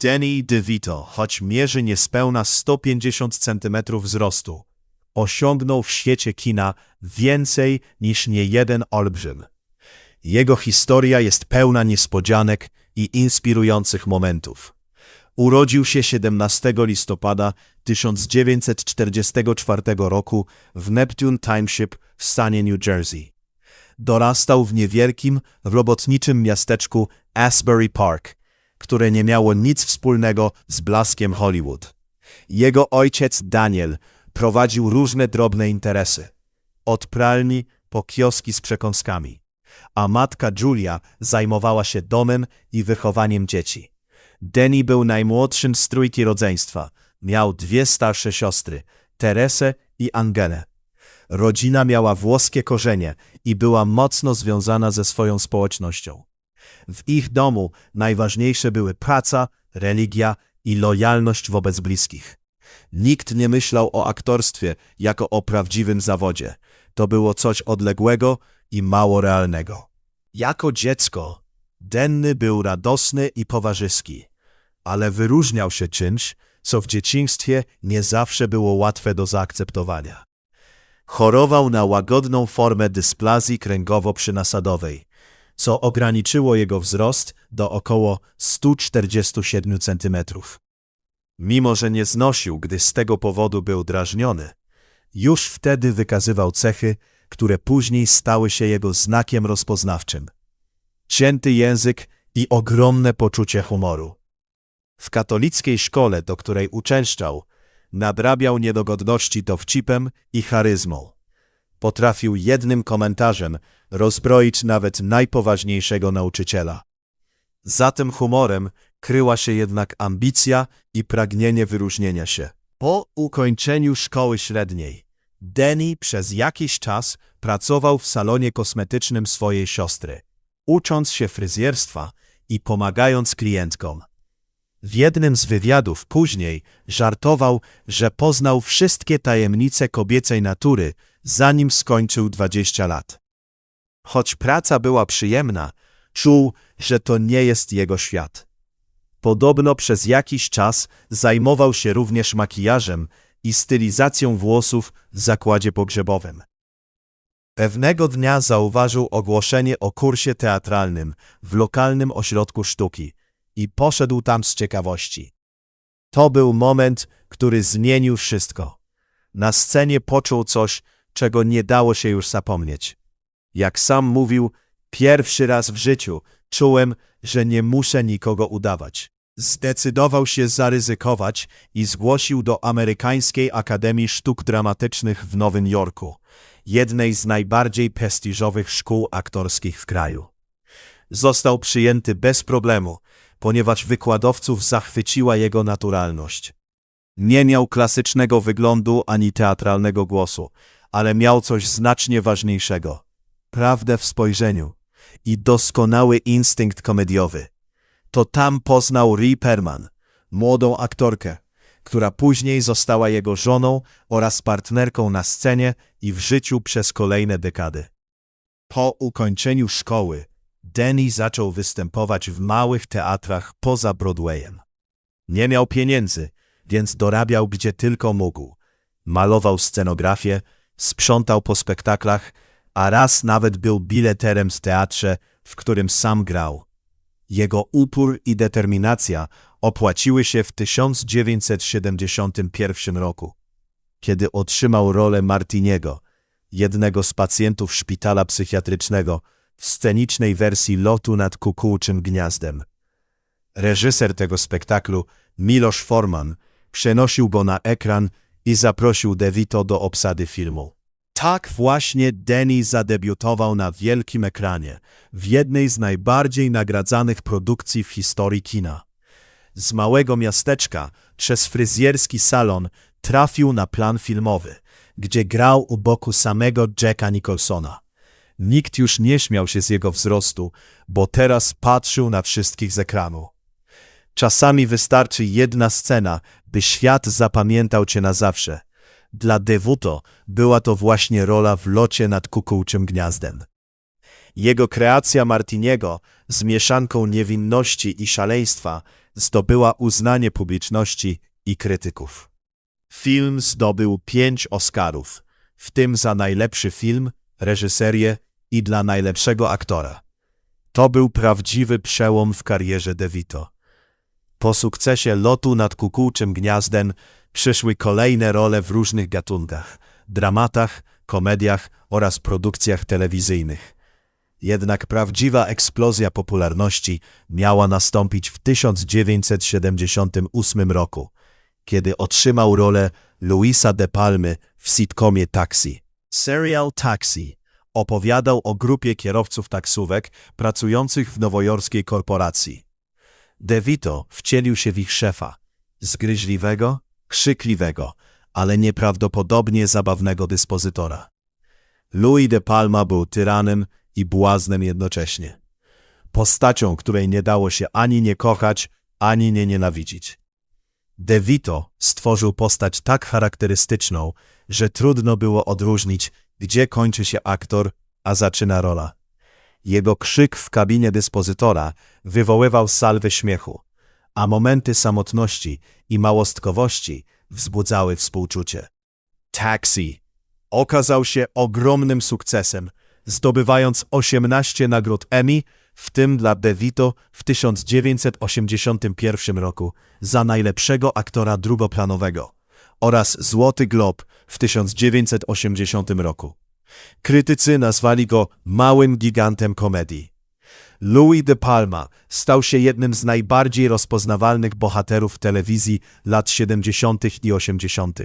Danny DeVito, choć mierzy niespełna 150 cm wzrostu, osiągnął w świecie kina więcej niż niejeden olbrzym. Jego historia jest pełna niespodzianek i inspirujących momentów. Urodził się 17 listopada 1944 roku w Neptune Township w stanie New Jersey. Dorastał w niewielkim, robotniczym miasteczku Asbury Park, które nie miało nic wspólnego z blaskiem Hollywood. Jego ojciec Daniel prowadził różne drobne interesy, od pralni po kioski z przekąskami, a matka Julia zajmowała się domem i wychowaniem dzieci. Denny był najmłodszym z trójki rodzeństwa. Miał dwie starsze siostry, Teresę i Angelę. Rodzina miała włoskie korzenie i była mocno związana ze swoją społecznością. W ich domu najważniejsze były praca, religia i lojalność wobec bliskich. Nikt nie myślał o aktorstwie jako o prawdziwym zawodzie. To było coś odległego i mało realnego. Jako dziecko Denny był radosny i powarzyski, ale wyróżniał się czymś, co w dzieciństwie nie zawsze było łatwe do zaakceptowania. Chorował na łagodną formę dysplazji kręgowo-przynasadowej, co ograniczyło jego wzrost do około 147 cm. Mimo, że nie znosił, gdy z tego powodu był drażniony, już wtedy wykazywał cechy, które później stały się jego znakiem rozpoznawczym. Cięty język i ogromne poczucie humoru. W katolickiej szkole, do której uczęszczał, nadrabiał niedogodności dowcipem i charyzmą. Potrafił jednym komentarzem rozbroić nawet najpoważniejszego nauczyciela. Za tym humorem kryła się jednak ambicja i pragnienie wyróżnienia się. Po ukończeniu szkoły średniej, Denny przez jakiś czas pracował w salonie kosmetycznym swojej siostry, ucząc się fryzjerstwa i pomagając klientkom. W jednym z wywiadów później żartował, że poznał wszystkie tajemnice kobiecej natury, zanim skończył 20 lat. Choć praca była przyjemna, czuł, że to nie jest jego świat. Podobno przez jakiś czas zajmował się również makijażem i stylizacją włosów w zakładzie pogrzebowym. Pewnego dnia zauważył ogłoszenie o kursie teatralnym w lokalnym ośrodku sztuki i poszedł tam z ciekawości. To był moment, który zmienił wszystko. Na scenie poczuł coś, czego nie dało się już zapomnieć. Jak sam mówił, pierwszy raz w życiu czułem, że nie muszę nikogo udawać. Zdecydował się zaryzykować i zgłosił do Amerykańskiej Akademii Sztuk Dramatycznych w Nowym Jorku, jednej z najbardziej prestiżowych szkół aktorskich w kraju. Został przyjęty bez problemu, ponieważ wykładowców zachwyciła jego naturalność. Nie miał klasycznego wyglądu ani teatralnego głosu, ale miał coś znacznie ważniejszego prawdę w spojrzeniu i doskonały instynkt komediowy. To tam poznał Ree Perman, młodą aktorkę, która później została jego żoną oraz partnerką na scenie i w życiu przez kolejne dekady. Po ukończeniu szkoły Danny zaczął występować w małych teatrach poza Broadwayem. Nie miał pieniędzy, więc dorabiał gdzie tylko mógł. Malował scenografię, sprzątał po spektaklach, a raz nawet był bileterem w teatrze, w którym sam grał. Jego upór i determinacja opłaciły się w 1971 roku, kiedy otrzymał rolę Martiniego, jednego z pacjentów szpitala psychiatrycznego w scenicznej wersji Lotu nad kukułczym gniazdem. Reżyser tego spektaklu, Miloš Forman, przenosił go na ekran i zaprosił DeVito do obsady filmu. Tak właśnie Danny zadebiutował na wielkim ekranie, w jednej z najbardziej nagradzanych produkcji w historii kina. Z małego miasteczka, przez fryzjerski salon, trafił na plan filmowy, gdzie grał u boku samego Jacka Nicholsona. Nikt już nie śmiał się z jego wzrostu, bo teraz patrzył na wszystkich z ekranu. Czasami wystarczy jedna scena, by świat zapamiętał cię na zawsze. Dla Devuto była to właśnie rola w locie nad kukułczym gniazdem. Jego kreacja Martiniego z mieszanką niewinności i szaleństwa zdobyła uznanie publiczności i krytyków. Film zdobył pięć Oscarów, w tym za najlepszy film, reżyserię i dla najlepszego aktora. To był prawdziwy przełom w karierze DeVito. Po sukcesie lotu nad kukułczym gniazdem przyszły kolejne role w różnych gatunkach, dramatach, komediach oraz produkcjach telewizyjnych. Jednak prawdziwa eksplozja popularności miała nastąpić w 1978 roku, kiedy otrzymał rolę Luisa De Palmy w sitcomie Taxi. Serial Taxi opowiadał o grupie kierowców taksówek pracujących w nowojorskiej korporacji. DeVito wcielił się w ich szefa, zgryźliwego, krzykliwego, ale nieprawdopodobnie zabawnego dyspozytora. Louis de Palma był tyranem i błaznem jednocześnie. Postacią, której nie dało się ani nie kochać, ani nie nienawidzić. De Vito stworzył postać tak charakterystyczną, że trudno było odróżnić, gdzie kończy się aktor, a zaczyna rola. Jego krzyk w kabinie dyspozytora wywoływał salwy śmiechu, a momenty samotności i małostkowości wzbudzały współczucie. Taxi okazał się ogromnym sukcesem, zdobywając 18 nagród Emmy, w tym dla DeVito w 1981 roku za najlepszego aktora drugoplanowego oraz Złoty Glob w 1980 roku. Krytycy nazwali go małym gigantem komedii. Louis de Palma stał się jednym z najbardziej rozpoznawalnych bohaterów telewizji lat 70. i 80.,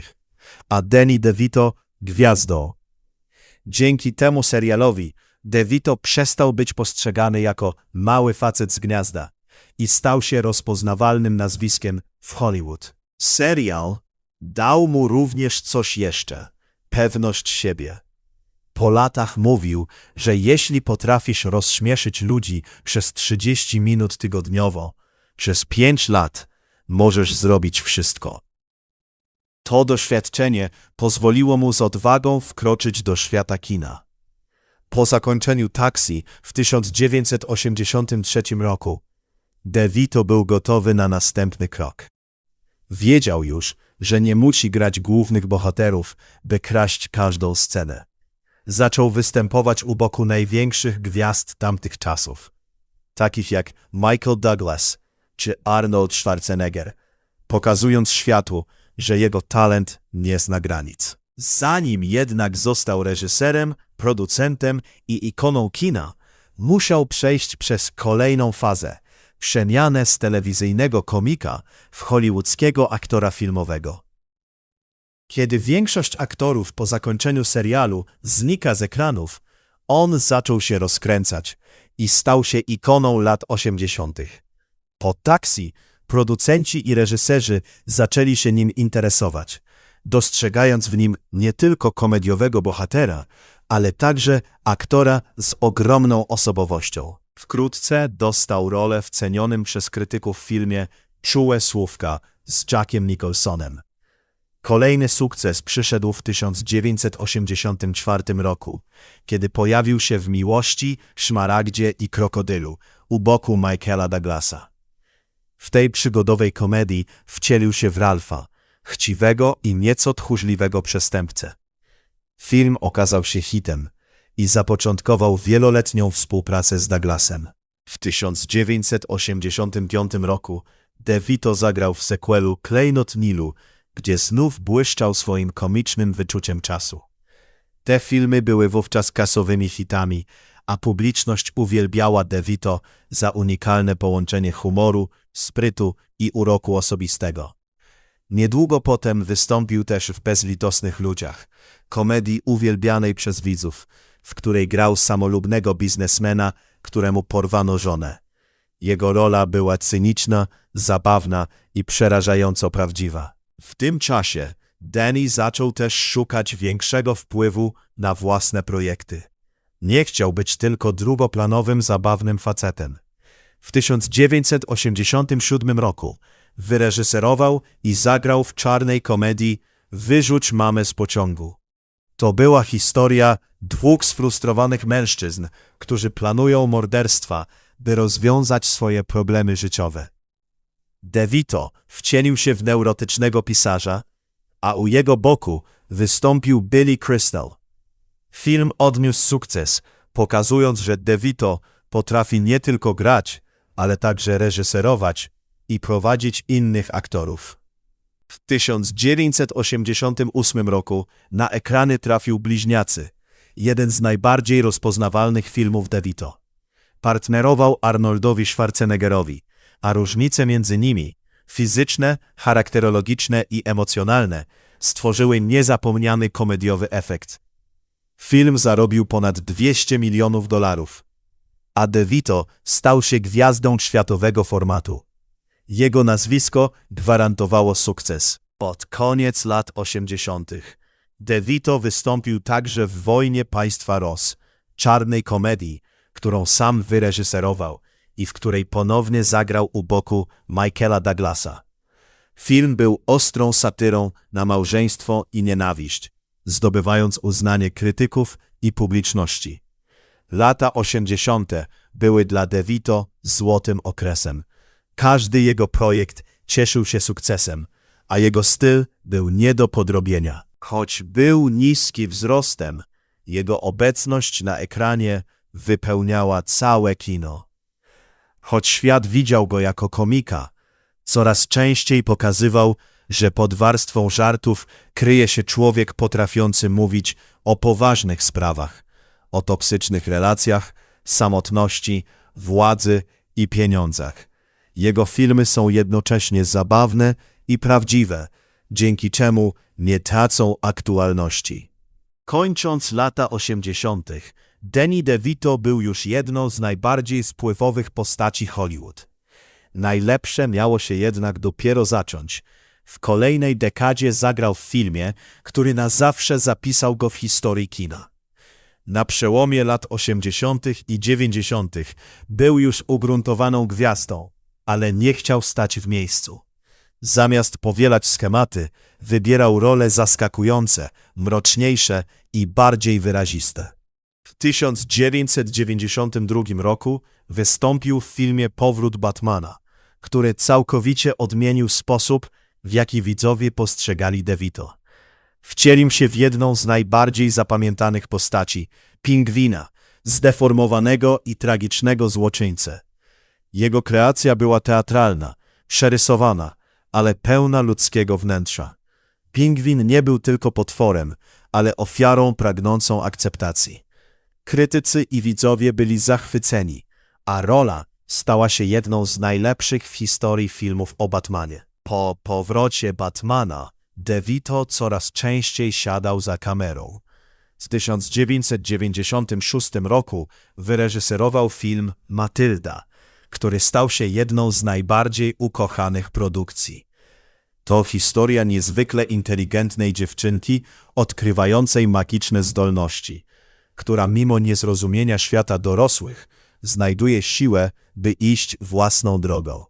a Danny DeVito gwiazdą. Dzięki temu serialowi DeVito przestał być postrzegany jako mały facet z gniazda i stał się rozpoznawalnym nazwiskiem w Hollywood. Serial dał mu również coś jeszcze pewność siebie. Po latach mówił, że jeśli potrafisz rozśmieszyć ludzi przez 30 minut tygodniowo, przez 5 lat możesz zrobić wszystko. To doświadczenie pozwoliło mu z odwagą wkroczyć do świata kina. Po zakończeniu Taxi w 1983 roku, DeVito był gotowy na następny krok. Wiedział już, że nie musi grać głównych bohaterów, by kraść każdą scenę. Zaczął występować u boku największych gwiazd tamtych czasów, takich jak Michael Douglas czy Arnold Schwarzenegger, pokazując światu, że jego talent nie zna granic. Zanim jednak został reżyserem, producentem i ikoną kina, musiał przejść przez kolejną fazę przemianę z telewizyjnego komika w hollywoodzkiego aktora filmowego. Kiedy większość aktorów po zakończeniu serialu znika z ekranów, on zaczął się rozkręcać i stał się ikoną lat 80. Po taksi producenci i reżyserzy zaczęli się nim interesować, dostrzegając w nim nie tylko komediowego bohatera, ale także aktora z ogromną osobowością. Wkrótce dostał rolę w cenionym przez krytyków filmie Czułe Słówka z Jackiem Nicholsonem. Kolejny sukces przyszedł w 1984 roku, kiedy pojawił się w Miłości, Szmaragdzie i Krokodylu u boku Michaela Douglasa. W tej przygodowej komedii wcielił się w Ralfa, chciwego i nieco tchórzliwego przestępcę. Film okazał się hitem i zapoczątkował wieloletnią współpracę z Douglasem. W 1985 roku DeVito zagrał w sequelu Klejnot Nilu, gdzie znów błyszczał swoim komicznym wyczuciem czasu. Te filmy były wówczas kasowymi hitami, a publiczność uwielbiała DeVito za unikalne połączenie humoru, sprytu i uroku osobistego. Niedługo potem wystąpił też w Bezlitosnych Ludziach, komedii uwielbianej przez widzów, w której grał samolubnego biznesmena, któremu porwano żonę. Jego rola była cyniczna, zabawna i przerażająco prawdziwa. W tym czasie Danny zaczął też szukać większego wpływu na własne projekty. Nie chciał być tylko drugoplanowym, zabawnym facetem. W 1987 roku wyreżyserował i zagrał w czarnej komedii Wyrzuć mamę z pociągu. To była historia dwóch sfrustrowanych mężczyzn, którzy planują morderstwa, by rozwiązać swoje problemy życiowe. DeVito wcielił się w neurotycznego pisarza, a u jego boku wystąpił Billy Crystal. Film odniósł sukces, pokazując, że DeVito potrafi nie tylko grać, ale także reżyserować i prowadzić innych aktorów. W 1988 roku na ekrany trafił Bliźniacy, jeden z najbardziej rozpoznawalnych filmów DeVito. Partnerował Arnoldowi Schwarzeneggerowi, a różnice między nimi, fizyczne, charakterologiczne i emocjonalne, stworzyły niezapomniany komediowy efekt. Film zarobił ponad 200 milionów dolarów, a DeVito stał się gwiazdą światowego formatu. Jego nazwisko gwarantowało sukces. Pod koniec lat 80. DeVito wystąpił także w Wojnie Państwa Ross, czarnej komedii, którą sam wyreżyserował i w której ponownie zagrał u boku Michaela Douglasa. Film był ostrą satyrą na małżeństwo i nienawiść, zdobywając uznanie krytyków i publiczności. Lata 80. były dla DeVito złotym okresem. Każdy jego projekt cieszył się sukcesem, a jego styl był nie do podrobienia. Choć był niski wzrostem, jego obecność na ekranie wypełniała całe kino. Choć świat widział go jako komika, coraz częściej pokazywał, że pod warstwą żartów kryje się człowiek potrafiący mówić o poważnych sprawach, o toksycznych relacjach, samotności, władzy i pieniądzach. Jego filmy są jednocześnie zabawne i prawdziwe, dzięki czemu nie tracą aktualności. Kończąc lata 80., Danny DeVito był już jedną z najbardziej spływowych postaci Hollywood. Najlepsze miało się jednak dopiero zacząć. W kolejnej dekadzie zagrał w filmie, który na zawsze zapisał go w historii kina. Na przełomie lat 80. i 90. był już ugruntowaną gwiazdą, ale nie chciał stać w miejscu. Zamiast powielać schematy, wybierał role zaskakujące, mroczniejsze i bardziej wyraziste. W 1992 roku wystąpił w filmie Powrót Batmana, który całkowicie odmienił sposób, w jaki widzowie postrzegali DeVito. Wcielił się w jedną z najbardziej zapamiętanych postaci pingwina, zdeformowanego i tragicznego złoczyńcę. Jego kreacja była teatralna, przerysowana, ale pełna ludzkiego wnętrza. Pingwin nie był tylko potworem, ale ofiarą pragnącą akceptacji. Krytycy i widzowie byli zachwyceni, a rola stała się jedną z najlepszych w historii filmów o Batmanie. Po powrocie Batmana, DeVito coraz częściej siadał za kamerą. W 1996 roku wyreżyserował film Matylda, który stał się jedną z najbardziej ukochanych produkcji. To historia niezwykle inteligentnej dziewczynki odkrywającej magiczne zdolności, która mimo niezrozumienia świata dorosłych znajduje siłę, by iść własną drogą.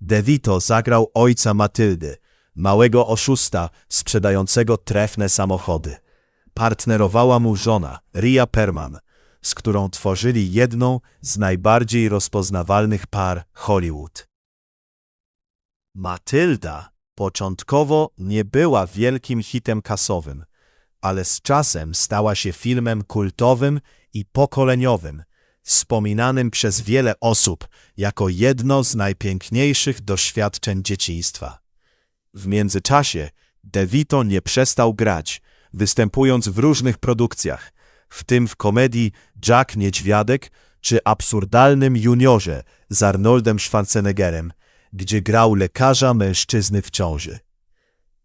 DeVito zagrał ojca Matyldy, małego oszusta sprzedającego trefne samochody. Partnerowała mu żona, Ria Perman, z którą tworzyli jedną z najbardziej rozpoznawalnych par Hollywood. Matylda początkowo nie była wielkim hitem kasowym, ale z czasem stała się filmem kultowym i pokoleniowym, wspominanym przez wiele osób jako jedno z najpiękniejszych doświadczeń dzieciństwa. W międzyczasie DeVito nie przestał grać, występując w różnych produkcjach, w tym w komedii Jack Niedźwiadek czy absurdalnym juniorze z Arnoldem Schwarzeneggerem, gdzie grał lekarza mężczyzny w ciąży.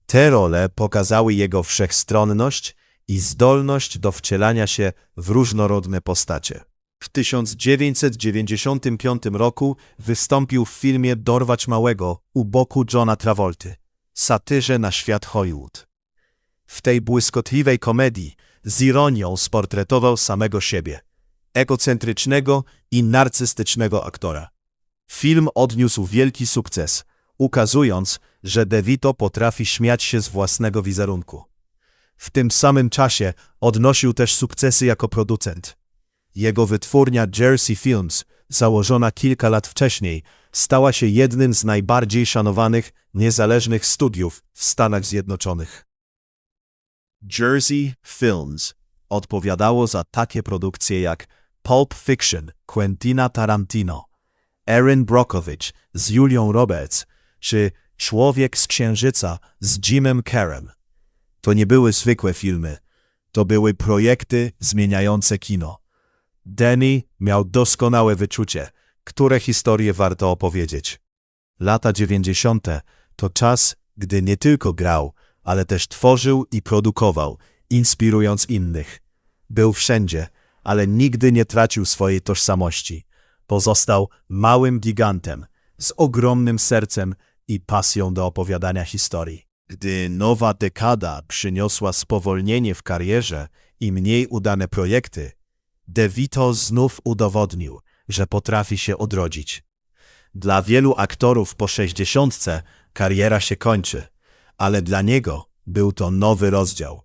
Te role pokazały jego wszechstronność i zdolność do wcielania się w różnorodne postacie. W 1995 roku wystąpił w filmie Dorwać Małego u boku Johna Travolty, satyrze na świat Hollywood. W tej błyskotliwej komedii z ironią sportretował samego siebie, egocentrycznego i narcystycznego aktora. Film odniósł wielki sukces, ukazując, że DeVito potrafi śmiać się z własnego wizerunku. W tym samym czasie odnosił też sukcesy jako producent. Jego wytwórnia Jersey Films, założona kilka lat wcześniej, stała się jednym z najbardziej szanowanych, niezależnych studiów w Stanach Zjednoczonych. Jersey Films odpowiadało za takie produkcje jak Pulp Fiction Quentina Tarantino, Erin Brockovich z Julią Roberts czy Człowiek z Księżyca z Jimem Carrem. To nie były zwykłe filmy, to były projekty zmieniające kino. Danny miał doskonałe wyczucie, które historie warto opowiedzieć. Lata dziewięćdziesiąte to czas, gdy nie tylko grał, ale też tworzył i produkował, inspirując innych. Był wszędzie, ale nigdy nie tracił swojej tożsamości. Pozostał małym gigantem, z ogromnym sercem i pasją do opowiadania historii. Gdy nowa dekada przyniosła spowolnienie w karierze i mniej udane projekty, DeVito znów udowodnił, że potrafi się odrodzić. Dla wielu aktorów po sześćdziesiątce kariera się kończy, ale dla niego był to nowy rozdział.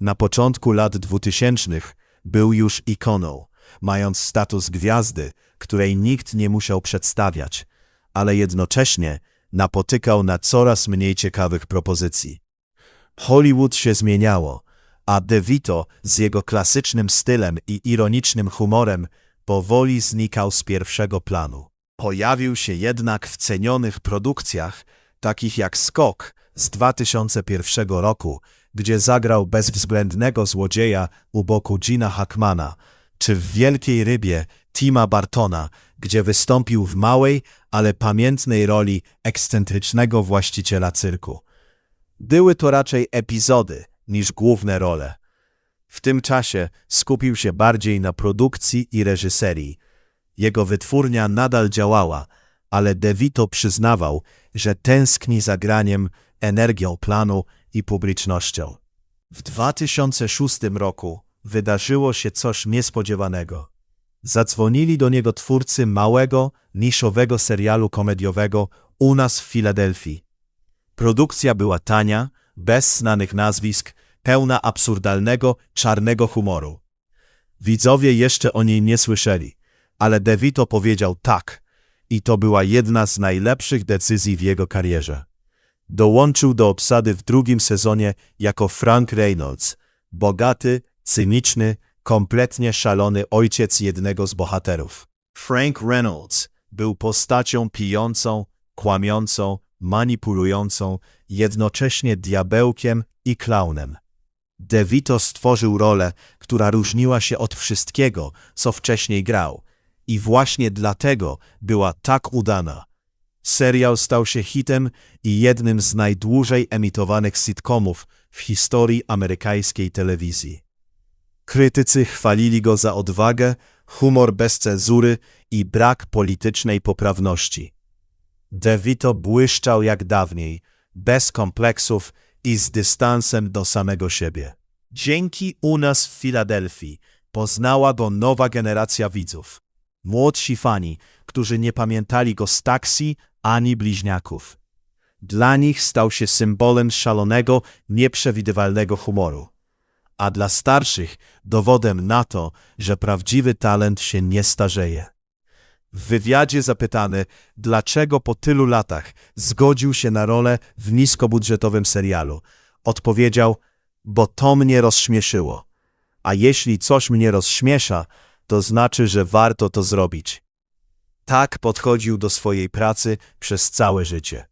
Na początku lat dwutysięcznych był już ikoną, mając status gwiazdy, której nikt nie musiał przedstawiać, ale jednocześnie napotykał na coraz mniej ciekawych propozycji. Hollywood się zmieniało, a DeVito z jego klasycznym stylem i ironicznym humorem powoli znikał z pierwszego planu. Pojawił się jednak w cenionych produkcjach, takich jak Skok z 2001 roku, gdzie zagrał bezwzględnego złodzieja u boku Gina Hackmana, czy w Wielkiej Rybie Tima Bartona, gdzie wystąpił w małej, ale pamiętnej roli ekscentrycznego właściciela cyrku. Były to raczej epizody niż główne role. W tym czasie skupił się bardziej na produkcji i reżyserii. Jego wytwórnia nadal działała, ale DeVito przyznawał, że tęskni za graniem, energią planu i publicznością. W 2006 roku wydarzyło się coś niespodziewanego. Zadzwonili do niego twórcy małego, niszowego serialu komediowego U nas w Filadelfii. Produkcja była tania, bez znanych nazwisk, pełna absurdalnego, czarnego humoru. Widzowie jeszcze o niej nie słyszeli, ale DeVito powiedział tak i to była jedna z najlepszych decyzji w jego karierze. Dołączył do obsady w drugim sezonie jako Frank Reynolds, bogaty, cyniczny, kompletnie szalony ojciec jednego z bohaterów. Frank Reynolds był postacią pijącą, kłamiącą, manipulującą, jednocześnie diabełkiem i klaunem. DeVito stworzył rolę, która różniła się od wszystkiego, co wcześniej grał i właśnie dlatego była tak udana. Serial stał się hitem i jednym z najdłużej emitowanych sitcomów w historii amerykańskiej telewizji. Krytycy chwalili go za odwagę, humor bez cenzury i brak politycznej poprawności. DeVito błyszczał jak dawniej, bez kompleksów i z dystansem do samego siebie. Dzięki u nas w Filadelfii poznała go nowa generacja widzów. Młodsi fani, którzy nie pamiętali go z taksi ani bliźniaków. Dla nich stał się symbolem szalonego, nieprzewidywalnego humoru. A dla starszych dowodem na to, że prawdziwy talent się nie starzeje. W wywiadzie zapytany, dlaczego po tylu latach zgodził się na rolę w niskobudżetowym serialu, odpowiedział, bo to mnie rozśmieszyło. A jeśli coś mnie rozśmiesza, to znaczy, że warto to zrobić. Tak podchodził do swojej pracy przez całe życie.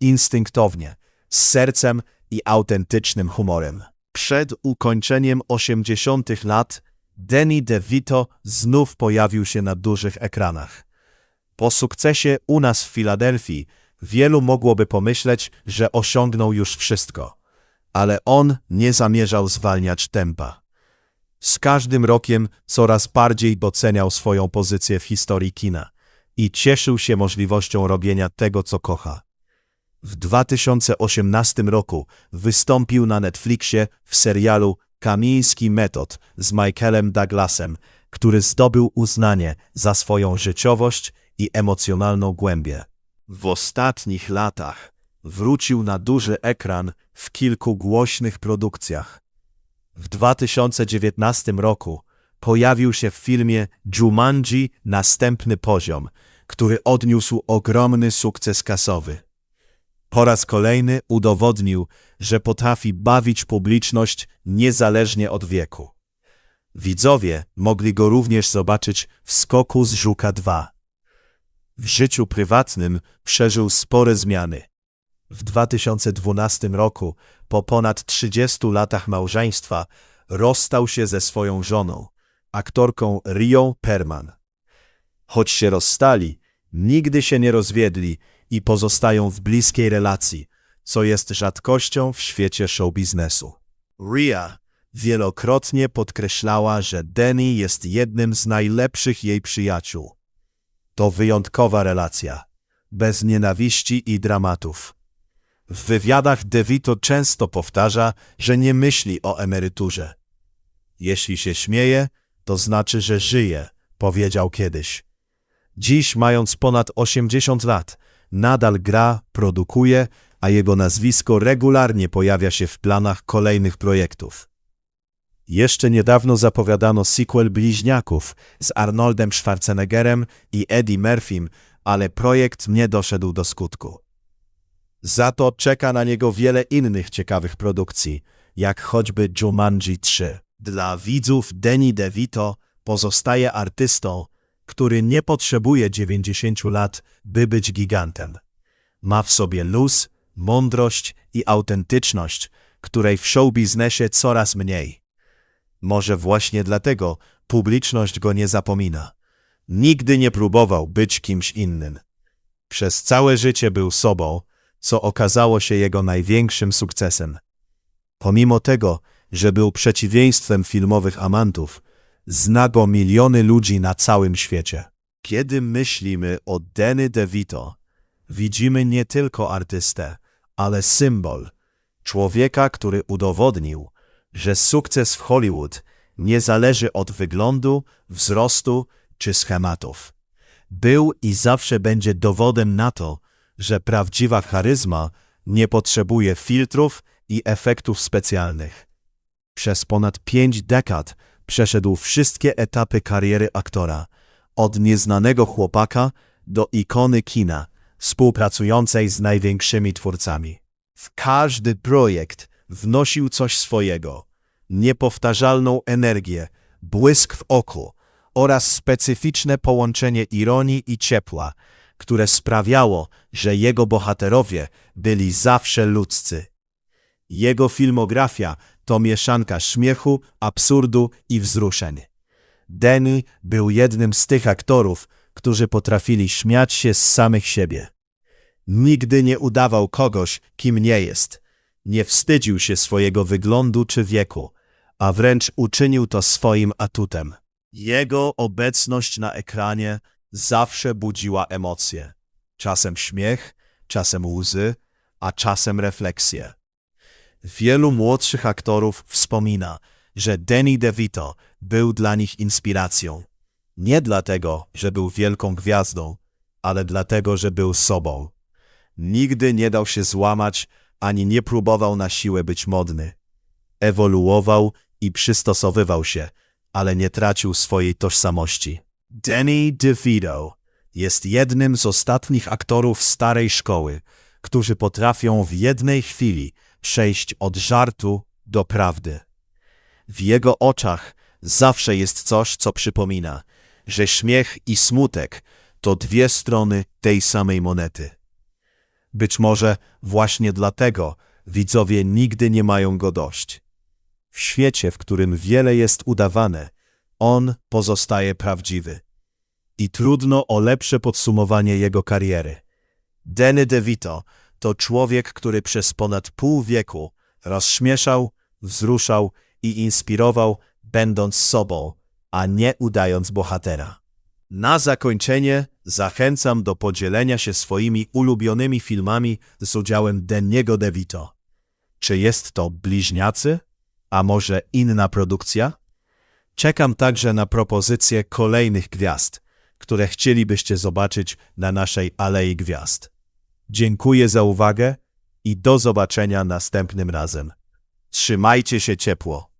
Instynktownie, z sercem i autentycznym humorem. Przed ukończeniem osiemdziesiątych lat Danny DeVito znów pojawił się na dużych ekranach. Po sukcesie u nas w Filadelfii wielu mogłoby pomyśleć, że osiągnął już wszystko. Ale on nie zamierzał zwalniać tempa. Z każdym rokiem coraz bardziej doceniał swoją pozycję w historii kina i cieszył się możliwością robienia tego, co kocha. W 2018 roku wystąpił na Netflixie w serialu Kamiński Metod z Michaelem Douglasem, który zdobył uznanie za swoją życiowość i emocjonalną głębię. W ostatnich latach wrócił na duży ekran w kilku głośnych produkcjach. W 2019 roku pojawił się w filmie Jumanji Następny Poziom, który odniósł ogromny sukces kasowy. Po raz kolejny udowodnił, że potrafi bawić publiczność niezależnie od wieku. Widzowie mogli go również zobaczyć w Skoku z Żuka 2. W życiu prywatnym przeżył spore zmiany. W 2012 roku, po ponad 30 latach małżeństwa, rozstał się ze swoją żoną, aktorką Rio Perman. Choć się rozstali, nigdy się nie rozwiedli i pozostają w bliskiej relacji, co jest rzadkością w świecie showbiznesu. Ria wielokrotnie podkreślała, że Danny jest jednym z najlepszych jej przyjaciół. To wyjątkowa relacja, bez nienawiści i dramatów. W wywiadach DeVito często powtarza, że nie myśli o emeryturze. Jeśli się śmieje, to znaczy, że żyje, powiedział kiedyś. Dziś, mając ponad 80 lat, nadal gra, produkuje, a jego nazwisko regularnie pojawia się w planach kolejnych projektów. Jeszcze niedawno zapowiadano sequel Bliźniaków z Arnoldem Schwarzeneggerem i Eddie Murphym, ale projekt nie doszedł do skutku. Za to czeka na niego wiele innych ciekawych produkcji, jak choćby Jumanji 3. Dla widzów Danny DeVito pozostaje artystą, który nie potrzebuje 90 lat, by być gigantem. Ma w sobie luz, mądrość i autentyczność, której w showbiznesie coraz mniej. Może właśnie dlatego publiczność go nie zapomina. Nigdy nie próbował być kimś innym. Przez całe życie był sobą, co okazało się jego największym sukcesem. Pomimo tego, że był przeciwieństwem filmowych amantów, zna go miliony ludzi na całym świecie. Kiedy myślimy o Danny DeVito, widzimy nie tylko artystę, ale symbol, człowieka, który udowodnił, że sukces w Hollywood nie zależy od wyglądu, wzrostu czy schematów. Był i zawsze będzie dowodem na to, że prawdziwa charyzma nie potrzebuje filtrów i efektów specjalnych. Przez ponad pięć dekad przeszedł wszystkie etapy kariery aktora, od nieznanego chłopaka do ikony kina, współpracującej z największymi twórcami. W każdy projekt wnosił coś swojego, niepowtarzalną energię, błysk w oku oraz specyficzne połączenie ironii i ciepła, które sprawiało, że jego bohaterowie byli zawsze ludzcy. Jego filmografia to mieszanka śmiechu, absurdu i wzruszeń. Danny był jednym z tych aktorów, którzy potrafili śmiać się z samych siebie. Nigdy nie udawał kogoś, kim nie jest. Nie wstydził się swojego wyglądu czy wieku, a wręcz uczynił to swoim atutem. Jego obecność na ekranie zawsze budziła emocje. Czasem śmiech, czasem łzy, a czasem refleksje. Wielu młodszych aktorów wspomina, że Danny DeVito był dla nich inspiracją. Nie dlatego, że był wielką gwiazdą, ale dlatego, że był sobą. Nigdy nie dał się złamać, ani nie próbował na siłę być modny. Ewoluował i przystosowywał się, ale nie tracił swojej tożsamości. Danny DeVito jest jednym z ostatnich aktorów starej szkoły, którzy potrafią w jednej chwili przejść od żartu do prawdy. W jego oczach zawsze jest coś, co przypomina, że śmiech i smutek to dwie strony tej samej monety. Być może właśnie dlatego widzowie nigdy nie mają go dość. W świecie, w którym wiele jest udawane, on pozostaje prawdziwy. I trudno o lepsze podsumowanie jego kariery. Danny DeVito to człowiek, który przez ponad pół wieku rozśmieszał, wzruszał i inspirował, będąc sobą, a nie udając bohatera. Na zakończenie zachęcam do podzielenia się swoimi ulubionymi filmami z udziałem Denniego DeVito. Czy jest to Bliźniacy? A może inna produkcja? Czekam także na propozycje kolejnych gwiazd, które chcielibyście zobaczyć na naszej Alei Gwiazd. Dziękuję za uwagę i do zobaczenia następnym razem. Trzymajcie się ciepło.